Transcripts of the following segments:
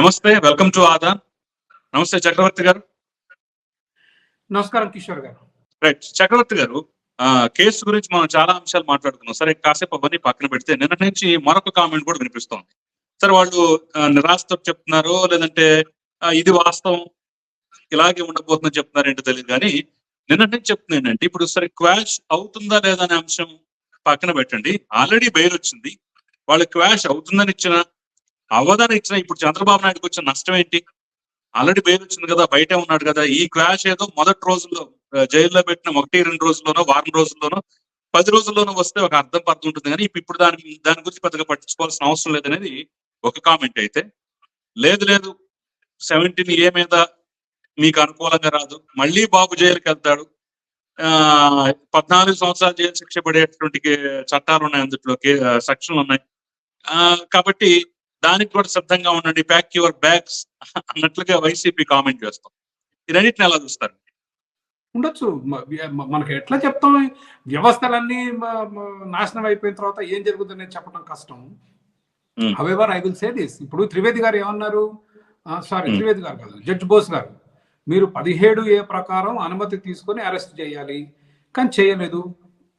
నమస్తే welcome to Aadan నమస్తే చక్రవర్తి గారు. నమస్కారం కిషోర్ గారు. రైట్ చక్రవర్తి గారు కేసు గురించి మనం చాలా అంశాలు మాట్లాడుకున్నాం. సరే కాసేపు అవన్నీ పక్కన పెడితే నిన్న నుంచి మరొక కామెంట్ కూడా వినిపిస్తోంది. సరే వాళ్ళు నిరాశతో చెప్తున్నారు లేదంటే ఇది వాస్తవం ఇలాగే ఉండబోతుందని చెప్తున్నారు ఏంటో తెలియదు. కానీ నిన్న నుంచి చెప్తుంది ఏంటంటే ఇప్పుడు సరే క్వాష్ అవుతుందా లేదా అనే అంశం పక్కన పెట్టండి. ఆల్రెడీ బెయిల్ వచ్చింది. వాళ్ళు క్వాష్ అవుతుందని ఇచ్చిన అవగాహన ఇచ్చిన ఇప్పుడు చంద్రబాబు నాయుడుకి వచ్చిన నష్టం ఏంటి? ఆల్రెడీ బెయిల్ వచ్చింది కదా బయటే ఉన్నాడు కదా. ఈ క్రాష్ ఏదో మొదటి రోజుల్లో జైల్లో పెట్టిన ఒకటి రెండు రోజుల్లోనో వారం రోజుల్లోనో పది రోజుల్లోనో వస్తే ఒక అర్థం పర్థం ఉంటుంది. కానీ ఇప్పుడు దాని దాని గురించి పెద్దగా పట్టించుకోవాల్సిన అవసరం లేదనేది ఒక కామెంట్ అయితే. లేదు లేదు. సెవెంటీన్ ఏ మీద మీకు అనుకూలంగా రాదు. మళ్ళీ బాబు జైలుకి వెళ్తాడు. ఆ పద్నాలుగు సంవత్సరాలు జైలు శిక్ష పడేటువంటి చట్టాలు ఉన్నాయి అందుట్లో సెక్షన్లు ఉన్నాయి. ఆ కాబట్టి దానికి కూడా సిద్ధంగా ఉండండి. ప్యాక్ యువర్ బ్యాగ్స్ అన్నట్లుగా వైసీపీ కామెంట్ చేస్తాం. ఇదన్నిటిని ఎలా చూస్తారు? ఉండొచ్చు. మనకి ఎట్లా చెప్తాం? వ్యవస్థలన్నీ నాశనం అయిపోయిన తర్వాత ఏం జరుగుతుందని చెప్పడం కష్టం. However I will say this ఇప్పుడు త్రివేది గారు ఏమన్నారు? సారీ. త్రివేది గారు కాదు. జడ్జ్ బోస్ గారు. మీరు పదిహేడు ఏ ప్రకారం అనుమతి తీసుకొని అరెస్ట్ చేయాలి. కానీ చేయలేదు.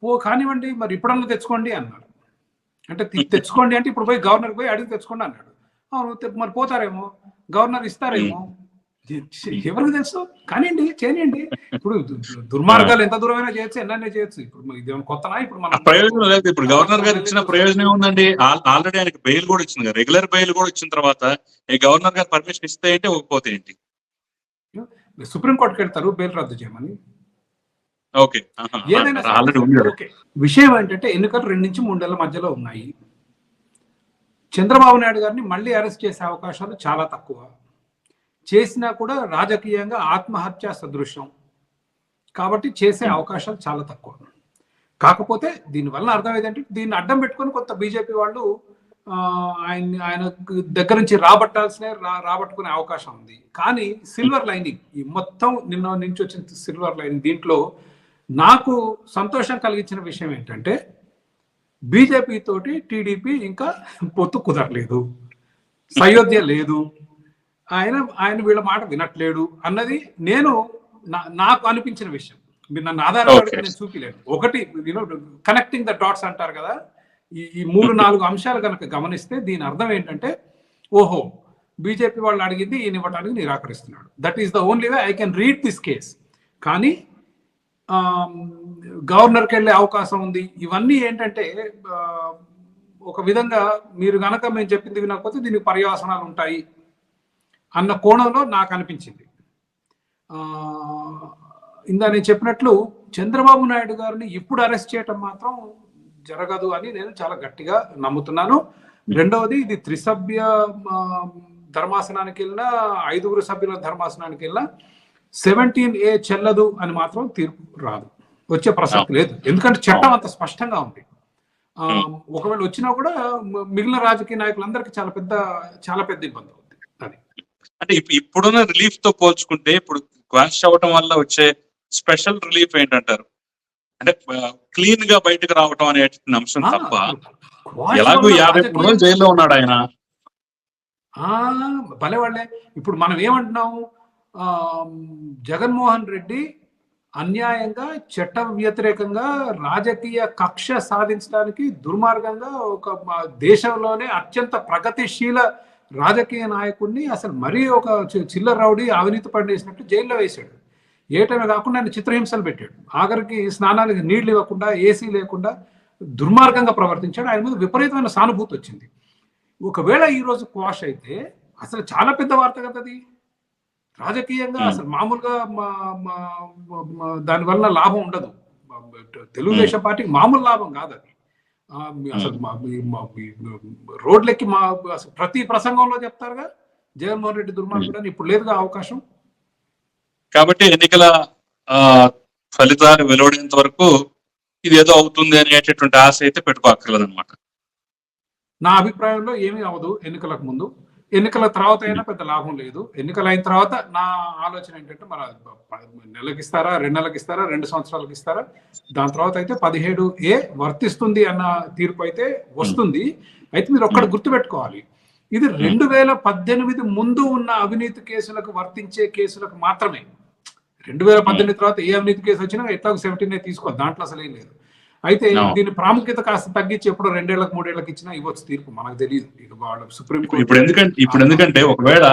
ఓ కానివ్వండి. మరి ఇప్పుడన్నా తెచ్చుకోండి అన్నారు. అంటే తెచ్చుకోండి అంటే ఇప్పుడు పోయి గవర్నర్ పోయి అడిగి తెచ్చుకోండి అన్నాడు. అవును మరి పోతారేమో? గవర్నర్ ఇస్తారేమో? ఎవరికి తెలుసు? కానివ్వండి చేయనియండి ఇప్పుడు దుర్మార్గాలు ఎంత దూరమైనా చేయొచ్చు ఎన్నైనా చేయొచ్చు. ఇప్పుడు మరి ఇదేమైనా కొత్తనా? ఇప్పుడు మనం ప్రయోజనం లేదు. ఇప్పుడు గవర్నర్ గారు ఇచ్చిన ప్రయోజనం ఏముందండి? ఆల్- ఆల్రెడీ ఆయనకి బెయిల్ కూడా ఇచ్చింది రెగ్యులర్ బెయిల్ కూడా ఇచ్చిన తర్వాత ఈ గవర్నర్ గారు పర్మిషన్ ఇస్తే ఏంటి ఇవ్వకపోతే ఏంటి? సుప్రీంకోర్టుకి వెళ్తారు బెయిల్ రద్దు చేయమని. ఓకే. ఏదైనా ఓకే. విషయం ఏంటంటే ఎన్నికలు రెండు నుంచి మూడు నెలల మధ్యలో ఉన్నాయి. చంద్రబాబు నాయుడు గారిని మళ్ళీ అరెస్ట్ చేసే అవకాశాలు చాలా తక్కువ. చేసినా కూడా రాజకీయంగా ఆత్మహత్య సదృశ్యం. కాబట్టి చేసే అవకాశాలు చాలా తక్కువ. కాకపోతే దీనివల్ల అర్థం ఏంటంటే దీన్ని అడ్డం పెట్టుకొని కొంత బీజేపీ వాళ్ళు ఆయన ఆయన దగ్గర నుంచి రాబట్టాల్సిన రాబట్టుకునే అవకాశం ఉంది. కానీ సిల్వర్ లైనింగ్ ఈ మొత్తం నిన్న నుంచి వచ్చిన సిల్వర్ లైనింగ్ దీంట్లో నాకు సంతోషం కలిగించిన విషయం ఏంటంటే బీజేపీ తోటి టీడీపీ ఇంకా పొత్తు కుదరలేదు సయోధ్య లేదు ఆయన ఆయన వీళ్ళ మాట వినట్లేడు అన్నది నేను నా- నాకు అనిపించిన విషయం. మీరు నన్ను ఆధారపడి. నేను చూపిలేను. ఒకటి యూనో కనెక్టింగ్ ద డాట్స్ అంటారు కదా ఈ ఈ మూడు నాలుగు అంశాలు కనుక గమనిస్తే దీని అర్థం ఏంటంటే ఓహో బీజేపీ వాళ్ళు అడిగింది ఈయన ఇవ్వడానికి నిరాకరిస్తున్నాడు. That is the only way I can read this case కానీ గవర్నర్కి వెళ్ళే అవకాశం ఉంది. ఇవన్నీ ఏంటంటే ఒక విధంగా మీరు గనక మేము చెప్పింది వినకపోతే దీనికి పర్యవసనాలు ఉంటాయి అన్న కోణంలో నాకు అనిపించింది. ఇందా నేను చెప్పినట్లు చంద్రబాబు నాయుడు గారిని ఇప్పుడు అరెస్ట్ చేయటం మాత్రం జరగదు అని నేను చాలా గట్టిగా నమ్ముతున్నాను. రెండవది ఇది త్రిసభ్య ధర్మాసనానికి వెళ్ళినా ఐదుగురు సభ్యుల ధర్మాసనానికి వెళ్ళినా సెవెంటీన్ ఏ చెల్లదు అని మాత్రం తీర్పు రాదు. వచ్చే ప్రసక్తి లేదు. ఎందుకంటే చట్టం అంత స్పష్టంగా ఉంది. ఆ, ఒకవేళ వచ్చినా కూడా మిగిలిన రాజకీయ నాయకులందరికీ చాలా పెద్ద చాలా పెద్ద ఇబ్బంది అవుతుంది అది. అంటే ఇప్పు- ఇప్పుడున్న రిలీఫ్తో పోల్చుకుంటే ఇప్పుడు క్వాష్ అవ్వటం వల్ల వచ్చే స్పెషల్ రిలీఫ్ ఏంటంటారు? అంటే క్లీన్గా బయటకు రావటం అనే అంశం తప్ప ఎలాగో యాభై రోజులు జైల్లో ఉన్నాడు ఆయన. ఆ భలే వాళ్ళే ఇప్పుడు మనం ఏమంటున్నాం ఆ, జగన్మోహన్ రెడ్డి అన్యాయంగా చట్ట వ్యతిరేకంగా రాజకీయ కక్ష సాధించడానికి దుర్మార్గంగా ఒక మా దేశంలోనే అత్యంత ప్రగతిశీల రాజకీయ నాయకుడిని అసలు మరీ ఒక చి- చిల్లర రౌడీ అవినీతి పనిచేసినట్టు జైల్లో వేశాడు. ఏటమే కాకుండా ఆయన చిత్రహింసలు పెట్టాడు. ఆఖరికి స్నానానికి నీళ్ళు ఇవ్వకుండా ఏసీ లేకుండా దుర్మార్గంగా ప్రవర్తించాడు. ఆయన మీద విపరీతమైన సానుభూతి వచ్చింది. ఒకవేళ ఈరోజు క్వాష్ అయితే అసలు చాలా పెద్ద వార్త కదా అది? రాజకీయంగా. అసలు మామూలుగా మా- మా- మా- మా- దానివల్ల లాభం ఉండదు. తెలుగుదేశం పార్టీకి మామూలు లాభం కాదు అది. అసలు రోడ్లెక్కి మా అసలు ప్రతి ప్రసంగంలో చెప్తారుగా జగన్మోహన్ రెడ్డి దుర్మార్గుడు అని ఇప్పుడు లేదుగా అవకాశం? కాబట్టి ఎన్నికల ఫలితాలు వెలువడేంత వరకు ఇది ఏదో అవుతుంది అనేటటువంటి ఆశ అయితే పెట్టుకోక్కర్లేదు అనమాట నా అభిప్రాయంలో ఏమీ అవ్వదు ఎన్నికలకు ముందు. ఎన్నికల తర్వాత అయినా పెద్ద లాభం లేదు. ఎన్నికలు అయిన తర్వాత నా ఆలోచన ఏంటంటే ప- నెలకి ఇస్తారా రెండు నెలలకు ఇస్తారా రెండు సంవత్సరాలకు ఇస్తారా? దాని తర్వాత అయితే పదిహేడు ఏ వర్తిస్తుంది అన్న తీర్పు అయితే వస్తుంది. అయితే మీరు ఒక్కటి గుర్తుపెట్టుకోవాలి. ఇది రెండు వేల పద్దెనిమిది ముందు ఉన్న అవినీతి కేసులకు వర్తించే కేసులకు మాత్రమే. రెండు వేల పద్దెనిమిది తర్వాత ఏ అవినీతి కేసు వచ్చినా ఎట్లా సెవెంటీన్ తీసుకో దాంట్లో అసలు ఏం లేదు. అయితే. దీని ప్రాముఖ్యత కాస్త తగ్గించి ఎప్పుడో రెండేళ్ళకు మూడేళ్ళకు ఇచ్చినా ఇవ్వచ్చు తీర్పు. మనకు తెలియదు. ఇక వాళ్ళు సుప్రీం ఇప్పుడు ఇప్పుడు ఎందుకంటే ఇప్పుడు ఎందుకంటే ఒకవేళ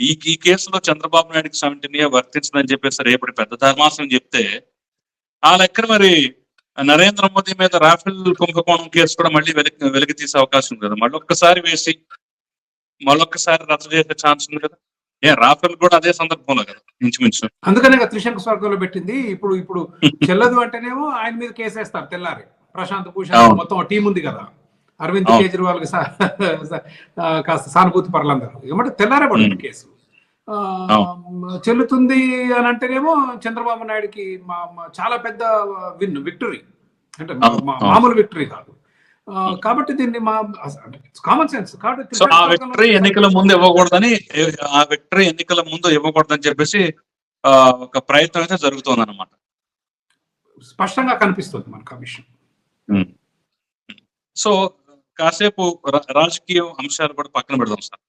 ఈ ఈ కేసులో చంద్రబాబు నాయుడుకి సెవెంటీన్ ఇయర్ వర్తించదని చెప్పేసి రేపటి పెద్ద ధర్మాసనం చెప్తే ఆ లెక్కన మరి నరేంద్ర మోదీ మీద రాఫెల్ కుంభకోణం కేసు కూడా మళ్ళీ వెలికి వెలికి తీసే అవకాశం ఉంది కదా. మళ్ళీ ఒక్కసారి వేసి మళ్ళొక్కసారి రద్దు చేసే ఛాన్స్ ఉంది కదా. ఏ రాఫెల్ కూడా అదే సందర్భంలో కదా ఇంచుమించు. అందుకనే త్రిశంకు స్వర్గంలో పెట్టింది. ఇప్పుడు ఇప్పుడు చెల్లదు అంటేనేమో ఆయన మీద కేసు వేస్తారు తెల్లారి. ప్రశాంత్ భూషణ్. మొత్తం టీం ఉంది కదా. అరవింద్. కేజ్రీవాల్కి కాస్త సానుభూతి పరులందరూ. ఏమంటే తెల్లారే పడుతుంది. కేసు. చెల్లుతుంది అని అంటేనేమో చంద్రబాబు నాయుడుకి చాలా పెద్ద విన్ విక్టరీ. అంటే. మామూలు విక్టరీ కాదు. కాబట్టి దీన్ని మా కామన్ సెన్స్ కాబట్టి సో ఆ విక్టరీ ఎన్నికల ముందు ఇవ్వకూడదని ఆ విక్టరీ ఎన్నికల ముందు ఇవ్వకూడదని చెప్పేసి ఒక ప్రయత్నం అయితే జరుగుతోంది అనమాట స్పష్టంగా కనిపిస్తుంది మనకు ఆ విషయం. సో కాసేపు రాజకీయ అంశాలు కూడా పక్కన పెడదాం సార్.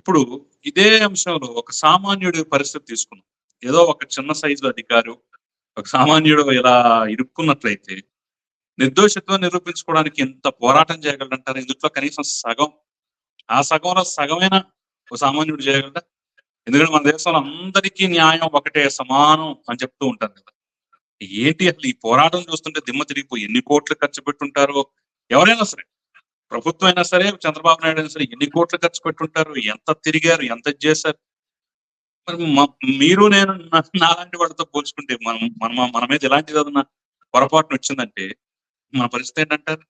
ఇప్పుడు ఇదే అంశంలో ఒక సామాన్యుడి పరిస్థితి తీసుకున్నాం ఏదో ఒక చిన్న సైజు అధికారు ఒక సామాన్యుడు ఇలా ఇరుక్కున్నట్లయితే నిర్దోషిత్వం నిరూపించుకోవడానికి ఎంత పోరాటం చేయగలంటారు ఇందులో కనీసం సగం. ఆ సగంలో సగమైన ఒక సామాన్యుడు చేయగలరా ఎందుకంటే మన దేశంలో అందరికీ న్యాయం ఒకటే సమానం అని చెప్తూ ఉంటారు కదా. ఏంటి అసలు ఈ పోరాటం చూస్తుంటే దిమ్మ తిరిగిపోయి ఎన్ని కోట్లు ఖర్చు పెట్టుంటారో? ఎవరైనా సరే ప్రభుత్వం అయినా సరే చంద్రబాబు నాయుడు అయినా సరే ఎన్ని కోట్లు ఖర్చు పెట్టుంటారు? ఎంత తిరిగారు? ఎంత చేశారు? మరి మీరు నేను నాలాంటి వాళ్ళతో పోల్చుకుంటే మనం మన మన మీద ఎలాంటి ఏదన్నా పొరపాటున వచ్చిందంటే మన పరిస్థితి ఏంటంటారు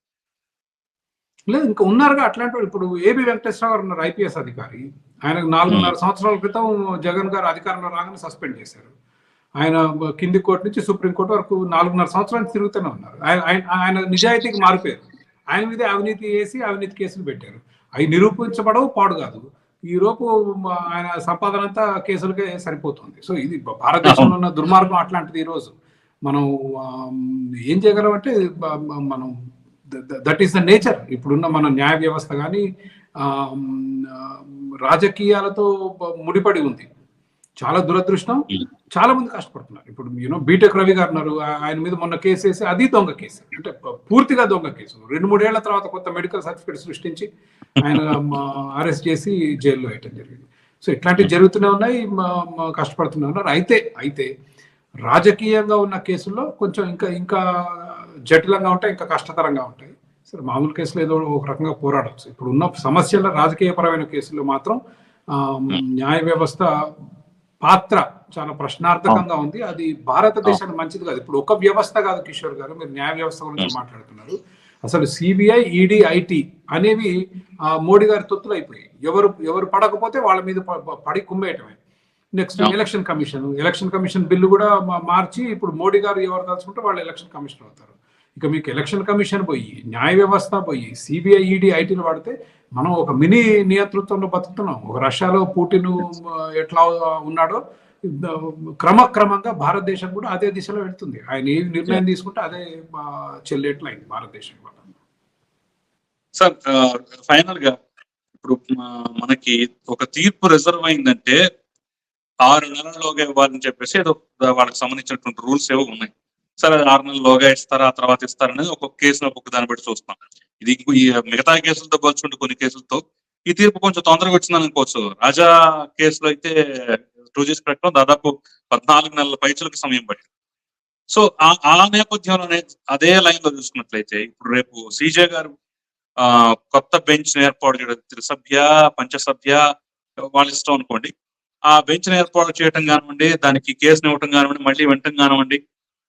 లేదు ఇంకా ఉన్నారుగా. అట్లాంటి వాళ్ళు. ఇప్పుడు ఏబి వెంకటేశ్వర గారు ఉన్నారు ఐపీఎస్ అధికారి. ఆయనకు నాలుగున్నర సంవత్సరాల క్రితం జగన్ గారు అధికారంలో రాగానే సస్పెండ్ చేశారు. ఆయన కింది కోర్టు నుంచి సుప్రీం కోర్టు వరకు నాలుగున్నర సంవత్సరాలు తిరుగుతూనే ఉన్నారు. ఆయన ఆయన- నిజాయితీకి మారిపోయారు. ఆయన మీదే అవినీతి వేసి అవినీతి కేసులు పెట్టారు. అవి నిరూపించబడవు పాడు కాదు. ఈ లోపు మ- ఆయన సంపాదన అంతా కేసులకే సరిపోతుంది. సో ఇది భారతదేశంలో ఉన్న దుర్మార్గం అట్లాంటిది ఈ రోజు మనం ఏం చేయగలం అంటే మనం దట్ ఈస్ ద నేచర్. ఇప్పుడున్న మన న్యాయ వ్యవస్థ కానీ రాజకీయాలతో ముడిపడి ఉంది. చాలా దురదృష్టం. చాలా మంది కష్టపడుతున్నారు. ఇప్పుడు యూనో బీటెక్ రవి గారు ఉన్నారు. ఆయన మీద మొన్న కేసు వేసి అది దొంగ కేసు. అంటే పూర్తిగా దొంగ కేసు. రెండు మూడేళ్ళ తర్వాత కొత్త మెడికల్ సర్టిఫికేట్ సృష్టించి ఆయన అరెస్ట్ చేసి జైల్లో వేయటం జరిగింది. సో ఇట్లాంటివి జరుగుతూనే ఉన్నాయి. కష్టపడుతూనే ఉన్నారు. అయితే అయితే రాజకీయంగా ఉన్న కేసుల్లో కొంచెం ఇంకా ఇంకా జటిలంగా ఉంటాయి ఇంకా కష్టతరంగా ఉంటాయి. సరే మామూలు కేసులు ఏదో ఒక రకంగా పోరాడవచ్చు ఇప్పుడు ఉన్న సమస్యల రాజకీయపరమైన కేసుల్లో మాత్రం ఆ, న్యాయ వ్యవస్థ పాత్ర చాలా ప్రశ్నార్థకంగా ఉంది. అది భారతదేశానికి మంచిది కాదు. ఇప్పుడు ఒక వ్యవస్థ కాదు కిషోర్ గారు. మీరు న్యాయ వ్యవస్థ గురించి మాట్లాడుతున్నారు. అసలు సిబిఐ ఈడీ ఐటీ అనేవి ఆ, మోడీ గారి తొత్తులు అయిపోయాయి. ఎవరు ఎవరు పడకపోతే వాళ్ళ మీద పడి కుమ్మేయటమే. Next. Election commission. Election commission bill కూడా మార్చి ఇప్పుడు మోడీ గారు ఎవరు తలుచుకుంటే వాళ్ళు ఎలక్షన్ కమిషన్ అవుతారు. ఇక మీకు ఎలక్షన్ కమిషన్ పోయి న్యాయ వ్యవస్థ పోయి సిబిఐ ఈడీ ఐటీలు వాడితే మనం ఒక మినీ నియంతృత్వంలో బతుకుతున్నాం. ఒక రష్యాలో పుటిన్ ఎట్లా ఉన్నాడో క్రమక్రమంగా భారతదేశం కూడా అదే దిశలో వెళ్తుంది. ఆయన ఏ నిర్ణయం తీసుకుంటే అదే ఆ, చెల్లేట్లయింది భారతదేశం సార్ ఫైనల్గా ఇప్పుడు మనకి ఒక తీర్పు రిజర్వ్ అయిందంటే ఆరు నెలల్లోగా ఇవ్వాలని చెప్పేసి ఏదో వాళ్ళకి సంబంధించినటువంటి రూల్స్ ఏవో ఉన్నాయి. సరే అది ఆరు నెలల్లోగా ఇస్తారా ఆ తర్వాత ఇస్తారనేది ఒక్కొక్క కేసులో ఒక్కొక్క దాన్ని బట్టి చూస్తాం ఇది ఈ మిగతా కేసులతో పోల్చుకుంటే కొన్ని కేసులతో ఈ తీర్పు కొంచెం తొందరగా వచ్చిందని అనుకోవచ్చు. రాజా కేసులో అయితే టూ జీస్ దాదాపు పద్నాలుగు నెలల పైచులకు సమయం పట్టింది. సో ఆ నేపథ్యంలోనే అదే లైన్లో చూసుకున్నట్లయితే ఇప్పుడు రేపు సీజే గారు ఆ కొత్త బెంచ్ ఏర్పాటు చేయడం త్రిసభ్య పంచసభ్య వాళ్ళ ఇష్టం అనుకోండి. ఆ బెంచ్ ఏర్పాటు చేయటం కానివ్వండి దానికి కేసుని ఇవ్వటం కానివ్వండి మళ్ళీ వినటం కానివ్వండి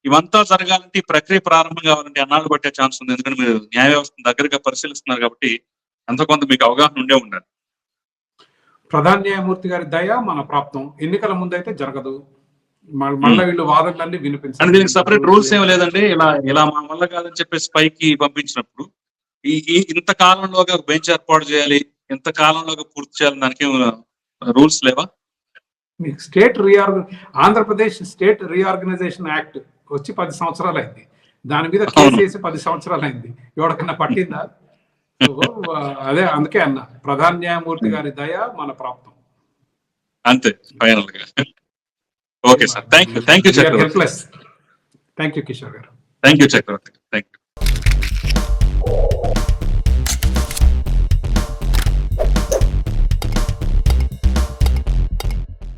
ఇవంతా జరగాలంటే ఈ ప్రక్రియ ప్రారంభం కావాలంటే అన్నాళ్ళు పట్టే ఛాన్స్ ఉంది. ఎందుకంటే మీరు న్యాయ వ్యవస్థను దగ్గరగా పరిశీలిస్తున్నారు కాబట్టి ఎంతో కొంత మీకు అవగాహన ఉండే ఉండాలి. ప్రధాన న్యాయమూర్తి గారి దయ మన ప్రాప్తం. ఎన్నికల ముందైతే జరగదు. మ- మళ్ళా వీళ్ళు వాదనలన్నీ అండ్ వినిపించాలి దీనికి సపరేట్ రూల్స్ ఏమి లేదండి. ఇలా ఇలా మా వల్ల కాదని చెప్పేసి పైకి పంపించినప్పుడు ఈ ఈ ఇంత కాలంలోగా బెంచ్ ఏర్పాటు చేయాలి ఇంత కాలంలోగా పూర్తి చేయాలి దానికి రూల్స్ లేవా? మీకు state reorg Andhra Pradesh state reorganisation act వచ్చి పది సంవత్సరాలు అయింది దాని మీద కేసు. వేసి పది సంవత్సరాలు అయింది ఎవరికన్నా పట్టిందా? అదే అందుకే అన్న. ప్రధాన న్యాయమూర్తి గారి దయ మన ప్రాప్తం. అంతే ఫైనల్గా okay sir. Thank you thank you thank you Kishore garu. Thank you Chakravarthi